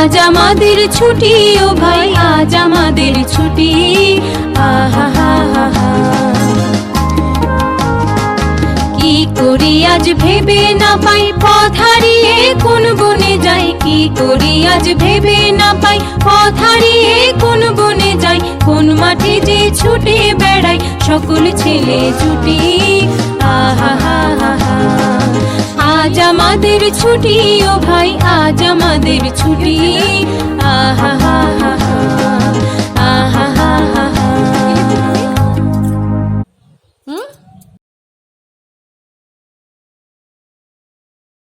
আজ আমাদের ছুটি, ও ভাই, আজ আমাদের ছুটি। আহা, হা হা কি করি আজ ভেবে না পাই, পথ হারিয়ে কোন বনে যাই। কি করি আজ ভেবে না পাই, পথ হারিয়ে কোন বনে যাই। কোন মাঠে যে ছুটে বেড়াই, সকল ছেলে ছুটি। আজ আমাদের ছুটি ও ভাই আজ আমাদের ছুটি। আহা